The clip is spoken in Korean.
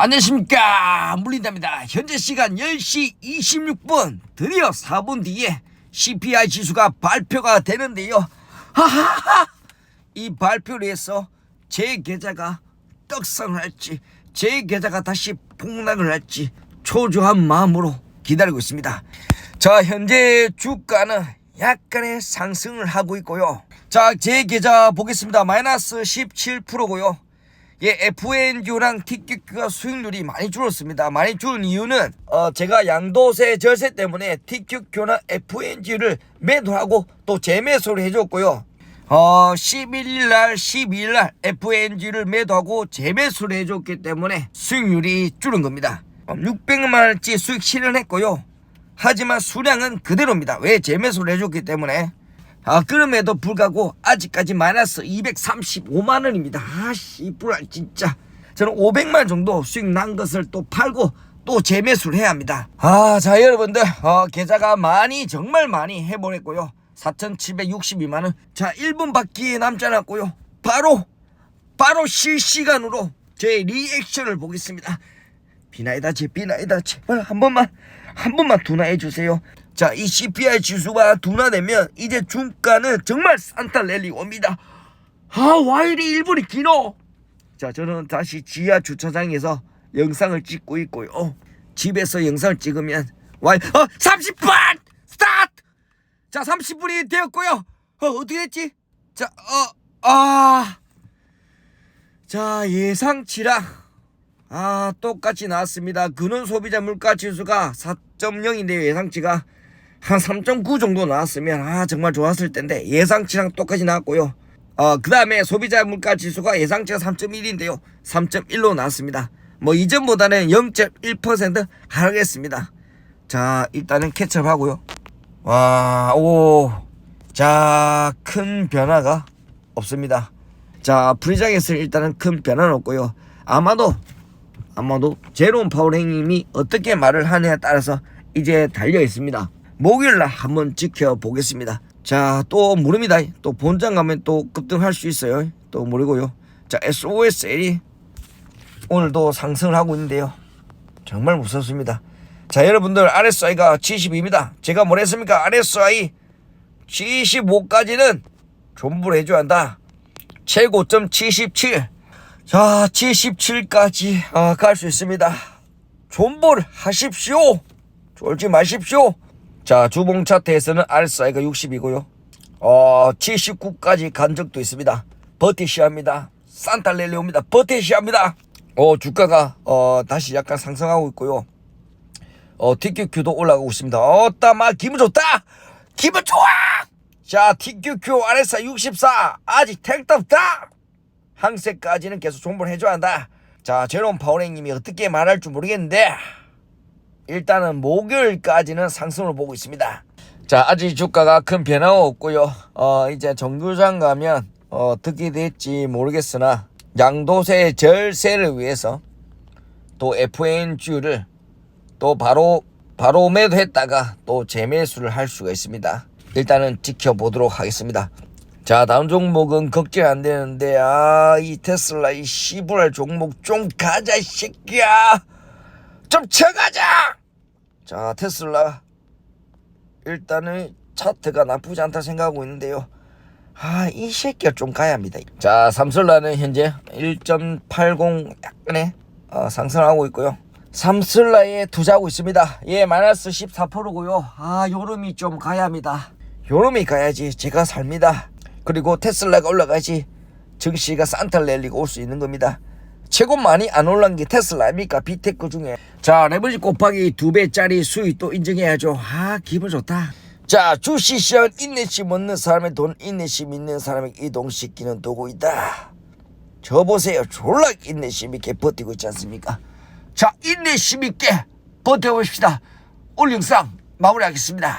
안녕하십니까. 물린답니다. 현재 시간 10시 26분. 드디어 4분 뒤에 CPI 지수가 발표가 되는데요. 하하하! 이 발표를 해서 제 계좌가 떡상을 할지 제 계좌가 다시 폭락을 할지 초조한 마음으로 기다리고 있습니다. 자 현재 주가는 약간의 상승을 하고 있고요. 자 제 계좌 보겠습니다. 마이너스 17%고요 예, FNG랑 TQQ가 수익률이 많이 줄었습니다. 많이 줄은 이유는 어, 제가 양도세 절세 때문에 TQQ나 FNG를 매도하고 또 재매수를 해줬고요. 어, 11일 날, 12일 날 FNG를 매도하고 재매수를 해줬기 때문에 수익률이 줄은 겁니다. 600만 원치 수익 실현했고요. 하지만 수량은 그대로입니다. 왜 재매수를 해줬기 때문에 아 그럼에도 불구하고 아직까지 마이너스 235만 원입니다. 아씨 불알 진짜 저는 500만 원 정도 수익 난 것을 또 팔고 또 재매수를 해야 합니다. 아 자 여러분들 어, 계좌가 많이 정말 많이 해보냈고요. 4,762만 원. 자 1분밖에 남지 않았고요. 바로 바로 실시간으로 제 리액션을 보겠습니다. 비나이다 제 비나이다 제발 한 번만 한 번만 둔화해 주세요. 자, 이 CPI 지수가 둔화되면 이제 주가는 정말 산타 랠리 옵니다. 아, 와 이리 일본이 길어. 자, 저는 다시 지하 주차장에서 영상을 찍고 있고요. 집에서 영상을 찍으면 와, 어, 30분 스타트. 자, 30분이 되었고요. 어, 어떻게 됐지? 자, 어, 아, 자 예상치랑 아 똑같이 나왔습니다. 근원 소비자 물가 지수가 4.0인데요. 예상치가 한 3.9 정도 나왔으면 아 정말 좋았을 텐데 예상치랑 똑같이 나왔고요. 어 그 다음에 소비자 물가 지수가 예상치가 3.1인데요. 3.1로 나왔습니다. 뭐 이전보다는 0.1% 하락했습니다. 자 일단은 캐첩하고요. 와 오. 자 큰 변화가 없습니다. 자 프리장에서는 일단은 큰 변화는 없고요. 아마도 아마도 제롬 파월 행님이 어떻게 말을 하느냐에 따라서 이제 달려 있습니다. 목요일 날 한번 지켜보겠습니다. 자, 또 모릅니다. 또 본장 가면 또 급등할 수 있어요. 또 모르고요. 자, SOSL이 오늘도 상승을 하고 있는데요. 정말 무섭습니다. 자, 여러분들 RSI가 72입니다. 제가 뭘 했습니까? RSI 75까지는 존버를 해줘야 한다. 최고점 77. 자, 77까지 아, 갈 수 있습니다. 존버를 하십시오. 졸지 마십시오. 자, 주봉 차 트에서는 RSI가 60이고요. 어, 79까지 간 적도 있습니다. 버티셔야 합니다. 산탈렐리 옵니다. 버티셔야 합니다. 어, 주가가 어, 다시 약간 상승하고 있고요. 어, TQQ도 올라가고 있습니다. 어따 마 기분 좋다. 기분 좋아. 자, TQQ RSI 64 아직 택도 없다. 항세까지는 계속 존버를 해줘야 한다. 자, 제롬 파워랭님이 어떻게 말할 줄 모르겠는데 일단은 목요일까지는 상승을 보고 있습니다. 자, 아직 주가가 큰 변화가 없고요. 어, 이제 정규장 가면 어, 어떻게 될지 모르겠으나 양도세 절세를 위해서 또 FNG를 또 바로 바로 매도했다가 또 재매수를 할 수가 있습니다. 일단은 지켜보도록 하겠습니다. 자 다음 종목은 걱정 안 되는데 아 이 테슬라 이 시부랄 종목 좀 가자 이 새끼야 좀 쳐가자 자 테슬라. 일단은 차트가 나쁘지 않다 생각하고 있는데요. 아 이 새끼가 좀 가야 합니다. 자 삼슬라는 현재 1.80 약간의 어, 상승하고 있고요. 삼슬라에 투자하고 있습니다. 예 마이너스 14%고요. 아 요름이 좀 가야 합니다. 요놈이 가야지 제가 삽니다. 그리고 테슬라가 올라가야지 증시가 산탈 랠리가 올 수 있는 겁니다. 최고 많이 안 올란 게 테슬라 아닙니까? 비테크 중에. 자, 레버리지 곱하기 두 배짜리 수익 도 인정해야죠. 아, 기분 좋다. 자, 주식 시장 인내심 없는 사람의 돈 인내심 있는 사람의 이동시키는 도구이다. 저 보세요. 졸라 인내심 있게 버티고 있지 않습니까? 자, 인내심 있게 버텨봅시다. 오늘 영상 마무리하겠습니다.